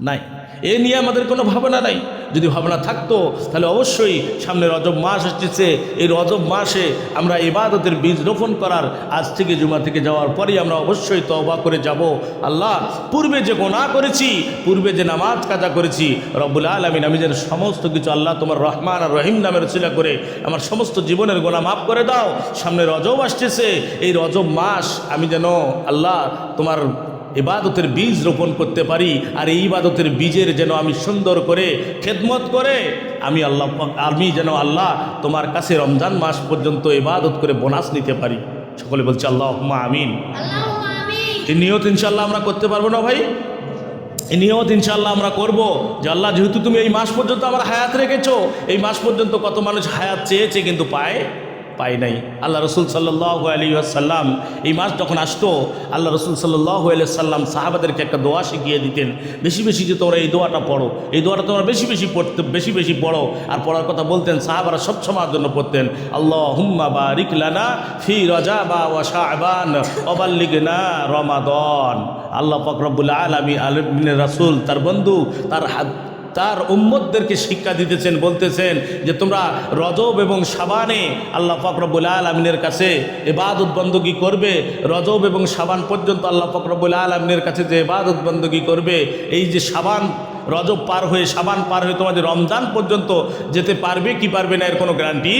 নাই। এ নিয়ে আমাদের কোনো ভাবনা নাই। যদি ভাবনা থাকতো, তাহলে অবশ্যই সামনে রজব মাস আসতেছে এই রজব মাসে আমরা ইবাদতের বীজ রোপণ করার আজ থেকে জুমা থেকে যাওয়ার পরেই আমরা অবশ্যই তওবা করে যাব। আল্লাহ, পূর্বে যে গোনা করেছি, পূর্বে যে নামাজ কাজা করেছি, রব্বুল আলমিন, আমি যেন সমস্ত কিছু আল্লাহ তোমার রহমান আর রহিম নামের ছিলা করে আমার সমস্ত জীবনের গোনা মাফ করে দাও। সামনে রজব আসতেছে। এই রজব মাস আমি যেন আল্লাহ তোমার ইবাদতের বীজ রোপণ করতে পারি আর এই ইবাদতের বীজের যেন আমি সুন্দর করে খেদমত করে আমি আল্লাহ আমি যেন আল্লাহ তোমার কাছে রমজান মাস পর্যন্ত ইবাদত করে বোনাস নিতে পারি। সকলে বলছে আল্লাহ আমিন। আমিন। এই নিয়ত ইনশাল্লাহ আমরা করতে পারব না ভাই? এই নিয়ত ইনশাল্লাহ আমরা করব। যে আল্লাহ যেহেতু তুমি এই মাস পর্যন্ত আমার হায়াত রেখেছো এই মাস পর্যন্ত কত মানুষ হায়াত চেয়েছে কিন্তু পায়? পায় নাই। আল্লাহ রসুল সাল্লাহ আলী আসাল্লাম এই মাস যখন আসতো, আল্লাহ রসুল সাল্লাহ আলি সাল্লাম সাহাবাদেরকে একটা দোয়া শিখিয়ে দিতেন। বেশি বেশি যে তোমরা এই দোয়াটা পড়ো, এই দোয়াটা তোমরা বেশি বেশি পড়তে, বেশি বেশি পড়ো। আর পড়ার কথা বলতেন, সাহাবারা সব সময়ের জন্য পড়তেন আল্লাহ হুম্মা বা রিকলানা ফি রজা বা ওয়াশাবান অবাল্লিগনা রমাদন। আল্লাহ ফকরবুল আলমী আলমিনের রাসুল, তার বন্ধু, তার হাত তার উম্মতদেরকে শিক্ষা দিতেছেন, বলতেছেন যে তোমরা রজব এবং সাবানে আল্লাহ ফকরবুল আলমিনের কাছে এবাদত বন্দগি করবে। রজব এবং সাবান পর্যন্ত আল্লাহ ফকরবুল আলমিনের কাছে যে এবাদত বন্দগি করবে, এই যে সাবান রজব পার হয়ে, সাবান পার হয়ে তোমাদের রমজান পর্যন্ত যেতে পারবে, কি পারবে না এর কোনো গ্যারান্টি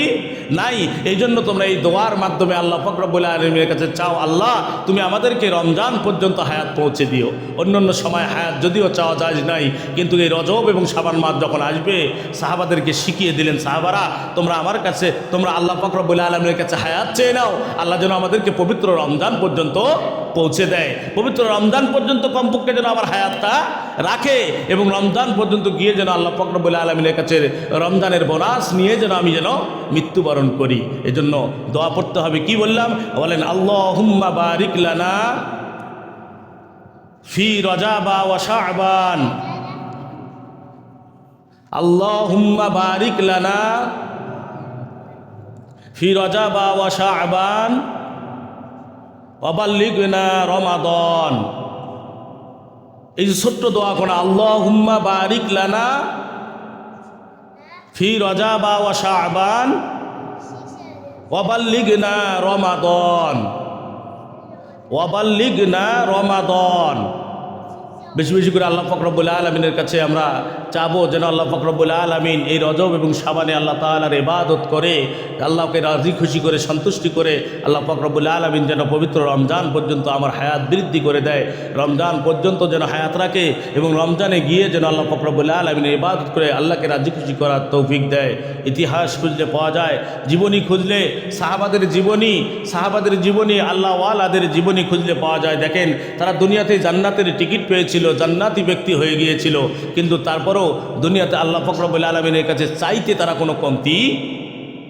নাই। এই জন্য তোমরা এই দোয়ার মাধ্যমে আল্লাহ ফকরবুল আলমের কাছে চাও, আল্লাহ, তুমি আমাদেরকে রমজান পর্যন্ত হায়াত পৌঁছে দিও। অন্য অন্য সময় হায়াত যদিও চাওয়া যায় নাই, কিন্তু এই রজব এবং সাবান মাস যখন আসবে, সাহাবাদেরকে শিখিয়ে দিলেন, সাহাবারা, তোমরা আমার কাছে, তোমরা আল্লাহ ফকরবুল আলমের কাছে হায়াত চেয়ে নাও। আল্লাহ যেন আমাদেরকে পবিত্র রমজান পর্যন্ত পৌঁছে দেয়। পবিত্র রমজান পর্যন্ত কমপক্ষে যেন আমার হায়াতটা রাখে এবং রমজান পর্যন্ত গিয়ে যেন আল্লাহ ফকরবুল আলমিনের কাছে রমজানের বোনাস নিয়ে যেন আমি যেন মৃত্যুবরণ করি। এজন্য দোয়া পড়তে হবে। কি বললাম? বলেন আল্লাহ হুম্মা বারিক লানা ফি রজাবা ওয়া শাবান। আল্লাহ হুম্মা বারিক লানা ফি রজাবা ওয়া শাবান। অবাল্লিগনা রমাদন। এই যে ছোট্ট দোয়া করা আল্লাহ হুম্মা বারিক লানা ফি রজা বা ওয়াশাবান ওয়াবাল্লিগনা রমাদন। ওয়াবাল্লিগনা রমাদন। বেশি বেশি করে আল্লাহ ফকরবুল আলমিনের কাছে আমরা চাবো যেন আল্লাহ ফকরবুল আলমিন এই রজব এবং সাবানে আল্লাহ তালার ইবাদত করে, আল্লাহকে রাজি খুশি করে, সন্তুষ্টি করে আল্লাহ ফকরবুল আলমিন যেন পবিত্র রমজান পর্যন্ত আমার হায়াত বৃদ্ধি করে দেয়। রমজান পর্যন্ত যেন হায়াত রাখে এবং রমজানে গিয়ে যেন আল্লাহ ফকরবুল আলমিনের ইবাদত করে আল্লাহকে রাজি খুশি করার তৌফিক দেয়। ইতিহাস খুঁজলে পাওয়া যায়, জীবনী খুঁজলে সাহাবাদের জীবনী সাহাবাদের জীবনী, আল্লাহওয়ালাদের জীবনী খুঁজলে পাওয়া যায়। দেখেন, তারা দুনিয়াতে জান্নাতের টিকিট পেয়েছিল জান্নাতি ব্যক্তি হয়ে গিয়েছিল, কিন্তু তারপরও দুনিয়াতে আল্লাহ ফকরবুল আলমিনের কাছে চাইতে তারা কোনো কমতি,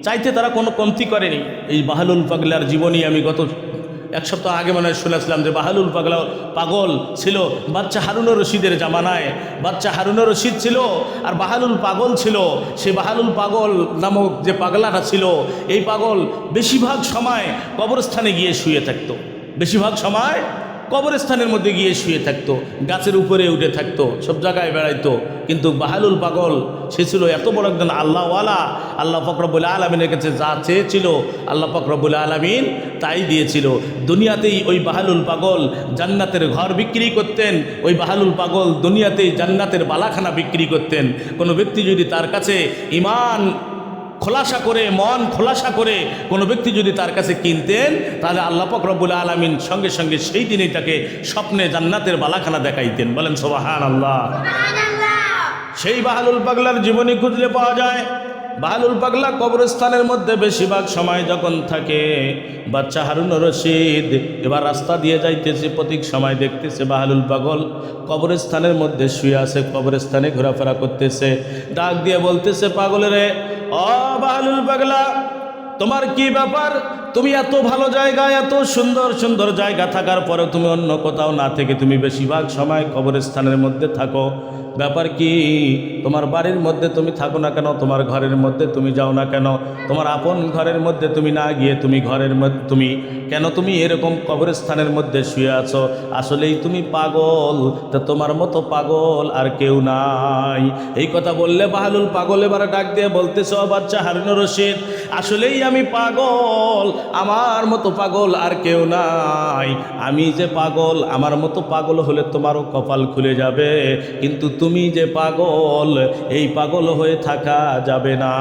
চাইতে তারা কোনো কমতি করেনি। এই বাহালুল পাগলার জীবনী আমি গত এক সপ্তাহ আগে মনে শুনেছিলাম যে বাহালুল পাগলা, পাগল ছিল বাচ্চা হারুনুর রশিদের জামানায়। বাচ্চা হারুনুর রশিদ ছিল আর বাহালুল পাগল ছিল। সে বাহালুল পাগল নামক যে পাগলাটা ছিল, এই পাগল বেশিরভাগ সময় কবরস্থানে গিয়ে শুয়ে থাকতো। বেশিরভাগ সময় কবরস্থানের মধ্যে গিয়ে শুয়ে থাকতো, গাছের উপরে উঠে থাকতো, সব জায়গায় বেড়াইতো। কিন্তু বাহালুল পাগল, সে ছিল এত বড় একজন আল্লাহওয়ালা। আল্লাহ ফকরবুল আলমিনের কাছে যা চেয়েছিল, আল্লাহ ফকরবুল আলমিন তাই দিয়েছিল। দুনিয়াতেই ওই বাহালুল পাগল জান্নাতের ঘর বিক্রি করতেন, ওই বাহালুল পাগল দুনিয়াতেই জান্নাতের বালাখানা বিক্রি করতেন। কোনো ব্যক্তি যদি তার কাছে ইমান খোলাসা করে মন খোলাসা করে কোনো ব্যক্তি যদি তার কাছে কিনতেন তাহলে আল্লাহ ফকরবুল রব্বুল আলমিন সঙ্গে সঙ্গে সেই দিনই তাকে স্বপ্নে জান্নাতের বালাখানা দেখাইতেন। বলেন সোবাহান আল্লাহ সেই বাহালুল পাগলার জীবনী খুঁজলে পাওয়া যায়। বাহালুল পাগলা কবরস্থানের মধ্যে বেশিরভাগ সময় যখন থাকে বাচ্চা হারুন রশিদ এবার রাস্তা দিয়ে যাইতেছে, প্রতীক সময় দেখতেছে বাহালুল পাগল কবরস্থানের মধ্যে শুয়ে আছে, কবরস্থানে ঘোরাফেরা করতেছে। ডাক দিয়ে বলতেছে, পাগলেরে অ বাহালুল পাগলা, তোমার কি ব্যাপার? তুমি এত ভালো জায়গায়, এত সুন্দর সুন্দর জায়গা থাকার পরে তুমি অন্য কোথাও না থেকে তুমি বেশিরভাগ সময় কবরস্থানের মধ্যে থাকো। ব্যাপার কি? তোমার বাড়ির মধ্যে তুমি থাকো না কেন? তোমার ঘরের মধ্যে তুমি যাও না কেন? তোমার আপন ঘরের মধ্যে তুমি না গিয়ে তুমি ঘরের মধ্যে তুমি কেন তুমি এরকম কবরস্থানের মধ্যে শুয়ে আছো? আসলেই তুমি পাগল। তা তোমার মতো পাগল আর কেউ নাই। এই কথা বললে বাহালুল পাগল এবার ডাক দিয়ে বলতেছ বাচ্চা হারুন রশিদ, আসলেই আমি পাগল। আমার মতো পাগল আর কেউ নাই। আমি যে পাগল, আমার মতো পাগল হলে তোমারও কপাল খুলে যাবে। কিন্তু তুমি যে পাগল, এই পাগল হয়ে থাকা যাবে না।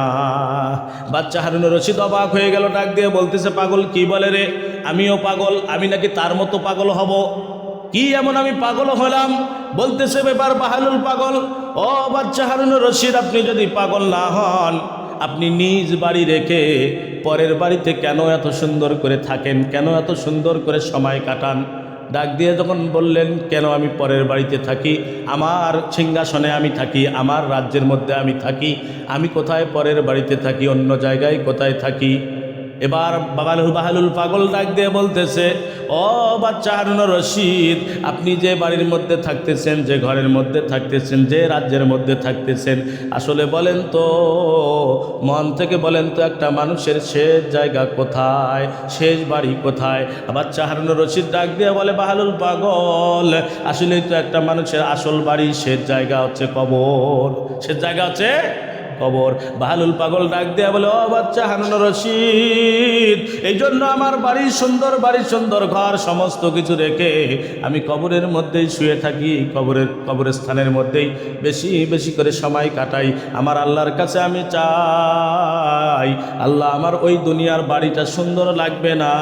বাচ্চা হারুন রশিদ অবাক হয়ে গেল, ডাক দিয়ে বলতেছে, পাগল কি বলে রে? আমিও পাগল, আমি নাকি তার মতো পাগল হব? কি এমন আমি পাগল হলাম? বলতেছে ব্যাপার, বাহালুল পাগল। ও বাচ্চা হারুন রশিদ, আপনি যদি পাগল না হন, আপনি নিজ বাড়ি রেখে পরের বাড়িতে কেন এত সুন্দর করে থাকেন? কেন এত সুন্দর করে সময় কাটান? ডাক দিয়ে যখন বললেন, কেন আমি পরের বাড়িতে থাকি? আমার সিংহাসনে আমি থাকি, আমার রাজ্যের মধ্যে আমি থাকি, আমি কোথায় পরের বাড়িতে থাকি, অন্য জায়গায় কোথায় থাকি? এবার বাবালুল বাহালুল পাগল ডাক দিয়ে বলতেছে, ও বাচ্চা হারুন রশিদ, আপনি যে বাড়ির মধ্যে থাকতেছেন, যে ঘরের মধ্যে থাকতেছেন, যে রাজ্যের মধ্যে থাকতেছেন, আসলে বলেন তো, মন থেকে বলেন তো একটা মানুষের শেষ জায়গা কোথায়, শেষ বাড়ি কোথায়? বাচ্চা হারুন রশিদ ডাক দিয়ে বলে, বাহালুল পাগল, আসলেই তো একটা মানুষের আসল বাড়ি, শেষ জায়গা হচ্ছে কবর। শেষ জায়গা হচ্ছে কবর। বাহালুল পাগল ডাক দেয়া বলে, ও বাচ্চা হানুন রশিদ এই জন্য আমার বাড়ি সুন্দর বাড়ি সুন্দর ঘর, সমস্ত কিছু রেখে আমি কবরের মধ্যেই শুয়ে থাকি, কবরের কবরের স্থানের মধ্যেই বেশি বেশি করে সময় কাটাই। আমার আল্লাহর কাছে আমি চাই, আল্লাহ আমার ওই দুনিয়ার বাড়িটা সুন্দর লাগবে না,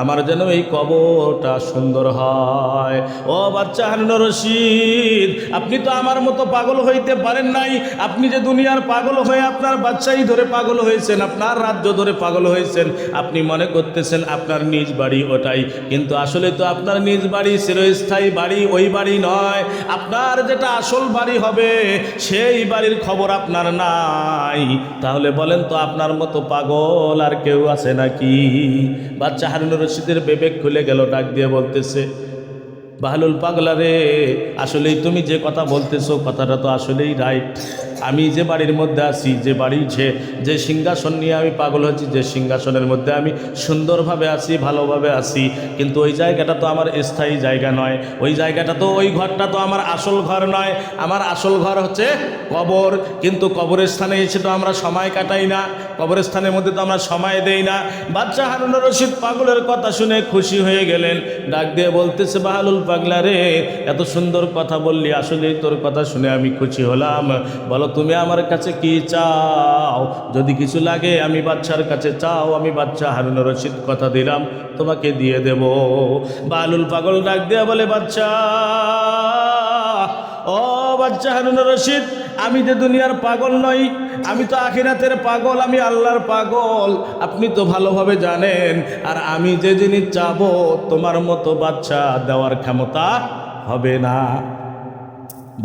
আমার যেন এই কবরটা সুন্দর হয়। ও বাচ্চা হানুন রশিদ, আপনি তো আমার মতো পাগল হইতে পারেন নাই, আপনি যে দুনিয়ার পাগল হয়ে আপনার বাচ্চাই ধরে পাগল হয়েছেন, আপনার রাজ্য ধরে পাগল হয়েছেন। আপনি মনে করতেছেন আপনার নিজ বাড়ি ওটাই, কিন্তু আসলে তো আপনার নিজ বাড়ি চিরস্থায়ী বাড়ি ওই বাড়ি নয়। আপনার যেটা আসল বাড়ি হবে, সেই বাড়ির খবর আপনার নাই। তাহলে বলেন তো আপনার মতো পাগল আর কেউ আছে নাকি? বাচ্চা হারুন রশিদের বেবেক খুলে গেল, ডাক দিয়ে বলতেছে, বাহলুল পাগলা রে, আসলেই তুমি যে কথা বলতেছো, কথাটা তো আসলেই রাইট আমি যে বাড়ির মধ্যে আছি, যে বাড়ি যে যে সিংহাসন নিয়ে আমি পাগল হচ্ছি যে সিংহাসনের মধ্যে আমি সুন্দরভাবে আছি, ভালোভাবে আছি, কিন্তু ওই জায়গাটা তো আমার স্থায়ী জায়গা নয়। ওই জায়গাটা তো, ওই ঘরটা তো আমার আসল ঘর নয়। আমার আসল ঘর হচ্ছে কবর, কিন্তু কবরের স্থানে এসে তো আমরা সময় কাটাই না। কবরের স্থানের মধ্যে তো আমরা সময় দেই না। বাচ্চা হারুন রশিদ পাগলের কথা শুনে খুশি হয়ে গেলেন। ডাক দিয়ে বলতেছে, বাহালুল পাগলা রে, এত সুন্দর কথা বললি আসলে তোর কথা শুনে আমি খুশি হলাম। বলো তুমি আমার কাছে কি চাও? যদি কিছু লাগে, আমি বাচ্চার কাছে চাও। আমি বাচ্চা হারুন রশিদ কথা দিলাম, তোমাকে দিয়ে দেব। বালুল পাগল ডাক দিয়ে বলে, বাচ্চা, ও বাচ্চা হারুন রশিদ, আমি যে দুনিয়ার পাগল নই, আমি তো আখিরাতের পাগল, আমি আল্লাহর পাগল। আপনি তো ভালোভাবে জানেন, আর আমি যে জিনিস চাবো, তোমার মতো বাচ্চা দেওয়ার ক্ষমতা হবে না।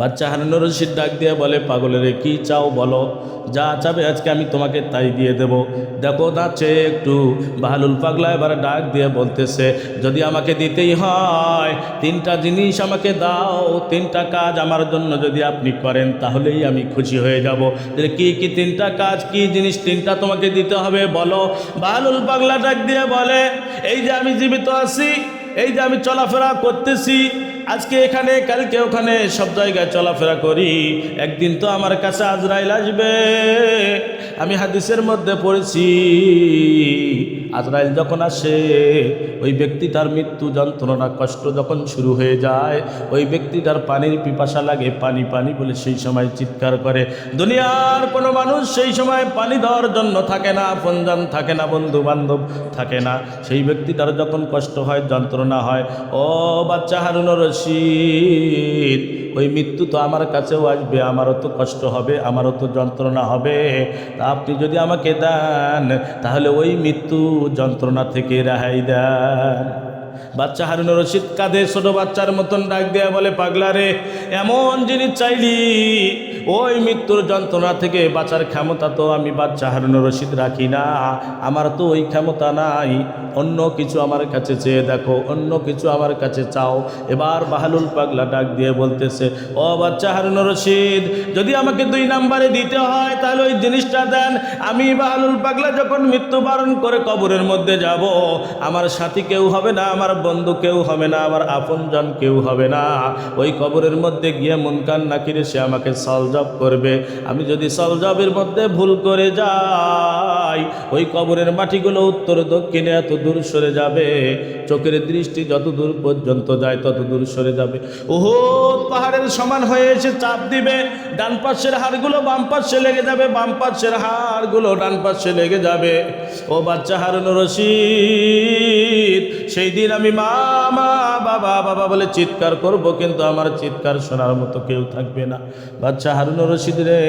বাচ্চা হারানোর রশিদ ডাক দিয়ে বলে, পাগলের কি চাও বলো? যা চাবে আজকে আমি তোমাকে তাই দিয়ে দেব। দেখো না চেয়ে একটু, বাহালুল পাগলা এবার ডাক দিয়ে বলতেছে, যদি আমাকে দিতেই হয়, তিনটা জিনিস আমাকে দাও, তিনটা কাজ আমার জন্য যদি আপনি করেন, তাহলেই আমি খুশি হয়ে যাব। কি কি তিনটা কাজ, কি জিনিস তিনটা তোমাকে দিতে হবে বলো? বাহালুল পাগলা ডাক দিয়ে বলে, এই যে আমি জীবিত আছি, এই যে আমি চলাফেরা করতেছি আজকে এখানে, কালকে ওখানে সব জায়গায় চলাফেরা করি। একদিন তো আমার কাছে আজরাইল আসবে। আমি হাদিসের মধ্যে পড়েছি। আজরাইল যখন আসে, ওই ব্যক্তিটার মৃত্যু যন্ত্রণা, কষ্ট যখন শুরু হয়ে যায়, ওই ব্যক্তিটার পানির পিপাসা লাগে, পানি পানি বলে সেই সময় চিৎকার করে। দুনিয়ার কোনো মানুষ সেই সময় পানি দেওয়ার জন্য থাকে না আপনজন থাকে না বন্ধু বান্ধব থাকে না। সেই ব্যক্তিটার যখন কষ্ট হয়, যন্ত্রণা হয়, ও বাচ্চা হারুন রশিদ, ওই মৃত্যু তো আমার কাছেও আসবে, আমারও তো কষ্ট হবে, আমারও তো যন্ত্রণা হবে। তা আপনি যদি আমাকে দেন, তাহলে ওই মৃত্যু যন্ত্রণা থেকে রেহাই দেন। বাচ্চা হারুন রশিদ কাঁধে ছোট বাচ্চার মতন ডাক দেয়া বলে, পাগলা রে, এমন জিনিস চাইলি? ওই মৃত্যুর যন্ত্রণা থেকে বাঁচার ক্ষমতা তো আমি বাচ্চা হারুন রশিদ রাখি না। আমার তো ওই ক্ষমতা নাই। অন্য কিছু আমার কাছে চেয়ে দেখো, অন্য কিছু আমার কাছে চাও। এবার বাহালুল পাগলা ডাক দিয়ে বলতেছে, ও বাচ্চা হারুন রশিদ, যদি আমাকে দুই নাম্বারে দিতে হয়, তাহলে ওই জিনিসটা দেন। আমি বাহালুল পাগলা যখন মৃত্যুবরণ করে কবরের মধ্যে যাব, আমার সাথী কেউ হবে না, আমার বন্ধু কেউ হবে না আমার আপনজন কেউ হবে না। ওই কবরের মধ্যে গিয়ে মুনকান নাকিরে সে আমাকে সলজব করবে। আমি যদি সলজবের মধ্যে ভুল করে যাই, ওই কবরের মাটিগুলো উত্তর দক্ষিণে এত দূর সরে যাবে। চোখের দৃষ্টি যত দূর পর্যন্ত যায়, তত দূর সরে যাবে। ওহো পাহাড়ের সমান হয়ে এসে চাপ দিবে। ডান পাশের হাড়গুলো বাম পাশে লেগে যাবে, বাম পাশের হাড়গুলো ডান পাশে লেগে যাবে। ও বাচ্চা হারুন রশিদ, সেই দিন আমি মা মা বাবা বাবা বলে চিৎকার করব, কিন্তু আমার চিৎকার শোনার মতো কেউ থাকবে না। বাচ্চা হারুন রশিদ রে,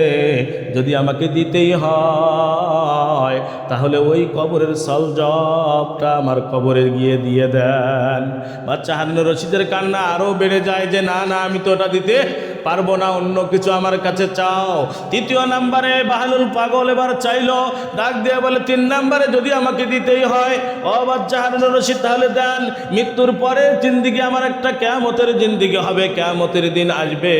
যদি আমাকে দিতেই হয়, তাহলে ওই কবরের সলজবটা আমার কবরে গিয়ে দিয়ে দেন। বাচ্চা হারুন রশিদের কান্না আরও বেড়ে যায় যে, না না, আমি তো ওটা দিতে পারব না, অন্য কিছু আমার কাছে চাও। তৃতীয় নাম্বারে বাহালুল পাগল এবার চাইলো, ডাক দিয়ে বলে, তিন নাম্বারে যদি আমাকে দিতেই হয়, ও বাচ্চা রশিদ, তাহলে দেন, মৃত্যুর পরে জিন্দিগি আমার একটা কেয়ামতের জিন্দিগি হবে, কেয়ামতের দিন আসবে।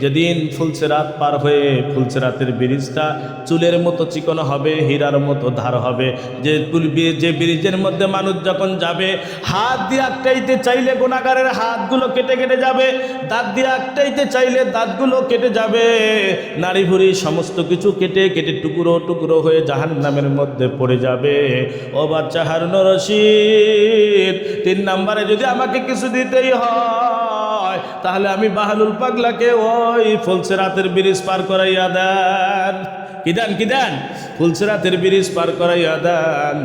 যেদিন ফুলসে রাত পার হয়ে ফুলসে রাতের ব্রিজটা, চুলের মতো চিকন হবে, হীরার মতো ধার হবে। যে যে ব্রিজের মধ্যে মানুষ যখন যাবে, হাত দিয়ে আটকাইতে চাইলে গোনাগারের হাতগুলো কেটে কেটে যাবে, দাঁত দিয়ে আটকাইতে চাইলে দাঁতগুলো কেটে যাবে। নারী ভুড়ি সমস্ত কিছু কেটে কেটে টুকরো টুকরো হয়ে জাহান নামের মধ্যে পড়ে যাবে। ও বাচ্চা হারুন রশিদ, তিন নাম্বারে যদি আমাকে কিছু দিতেই হয়, তাহলে আমি বাহালুল পাগলাকে ওই ফুলসে রাতের ব্রিজ পার করাইয়া দেন। কি দেন কি দেন? ফুলসেরাতের ব্রিজ পার করাইয়া দেন।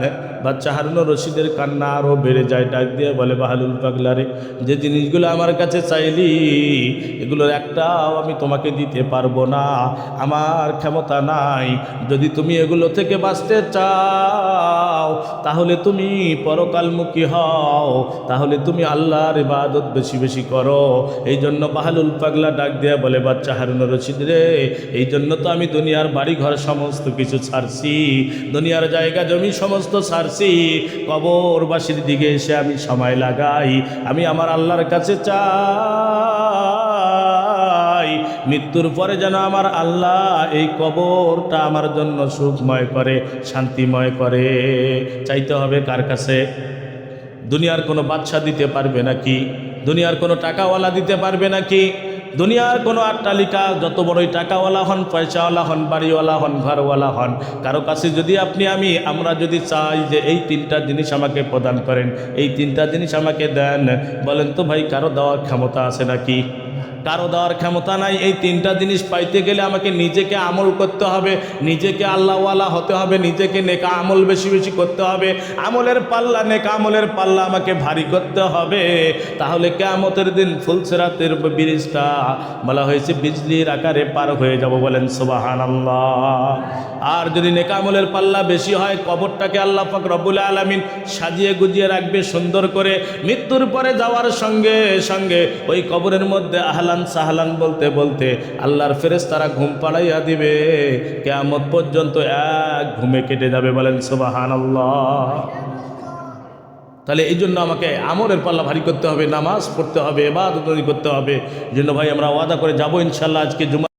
বাচ্চা হারুন রশিদের কান্না আরও বেড়ে যায়, ডাক দিয়ে বলে, বাহালুল পাগলারে, যে জিনিসগুলো আমার কাছে চাইলি, এগুলোর একটাও আমি তোমাকে দিতে পারব না। আমার ক্ষমতা নাই। যদি তুমি এগুলো থেকে বাঁচতে চাও তাহলে তুমি পরকালমুখী হও, তাহলে তুমি আল্লাহর ইবাদত বেশি বেশি করো। এই জন্য বাহালুল পাগলা ডাক দিয়ে বলে, বাচ্চা হারুন রশিদ রে, এই জন্য তো আমি দুনিয়ার বাড়ি ঘর সমস্ত কিছু ছাড়ছি, দুনিয়ার জায়গা, জমি সমস্ত ছাড়ছি। কবরবাসীর দিকে এসে আমি সময় লাগাই, আমি আমার আল্লাহর কাছে চাই। মৃত্যুর পরে যেন আমার আল্লাহ এই কবরটা আমার জন্য সুখময় করে, শান্তিময় করে। চাইতে হবে কার কাছে? দুনিয়ার কোনো বাচ্চা দিতে পারবে নাকি? দুনিয়ার কোনো টাকাওয়ালা দিতে পারবে নাকি? দুনিয়ার কোনো আট্টালিকা, যত বড়ই টাকাওয়ালা হন, পয়সাওয়ালা হন, বাড়িওয়ালা হন, ঘরওয়ালা হন, কারও কাছে যদি আপনি, আমি, আমরা যদি চাই যে এই তিনটা জিনিস আমাকে প্রদান করেন, এই তিনটা জিনিস আমাকে দেন, বলেন তো ভাই, কারও দেওয়ার ক্ষমতা আছে নাকি? কারও দেওয়ার ক্ষমতা নাই। এই তিনটা জিনিস পাইতে গেলে আমাকে নিজেকে আমল করতে হবে, নিজেকে আল্লাহওয়ালা হতে হবে, নিজেকে নেকা আমল বেশি বেশি করতে হবে। আমলের পাল্লা, নেকা আমলের পাল্লা আমাকে ভারী করতে হবে। তাহলে কেয়ামতের দিন ফুলসেরাতের ব্রিজটা বলা হয়েছে, বিজলির আকারে পার হয়ে যাব বলেন সোবাহান আল্লাহ আর যদি নেকা আমলের পাল্লা বেশি হয়, কবরটাকে আল্লাহ পাক রবুল আলমিন সাজিয়ে গুজিয়ে রাখবে সুন্দর করে। মৃত্যুর পরে যাওয়ার সঙ্গে সঙ্গে ওই কবরের মধ্যে আহলান সাহলান বলতে বলতে আল্লাহর ফেরেস তারা ঘুম পাড়াইয়া দিবে। কেয়ামত পর্যন্ত এক ঘুমে কেটে যাবে বলেন সোবাহান আল্লাহ তাহলে এই জন্য আমাকে আমলের পাল্লা ভারী করতে হবে, নামাজ পড়তে হবে এবাদত করতে হবে। এই জন্য ভাই আমরা ওয়াদা করে যাব ইনশাল্লাহ আজকে জুমা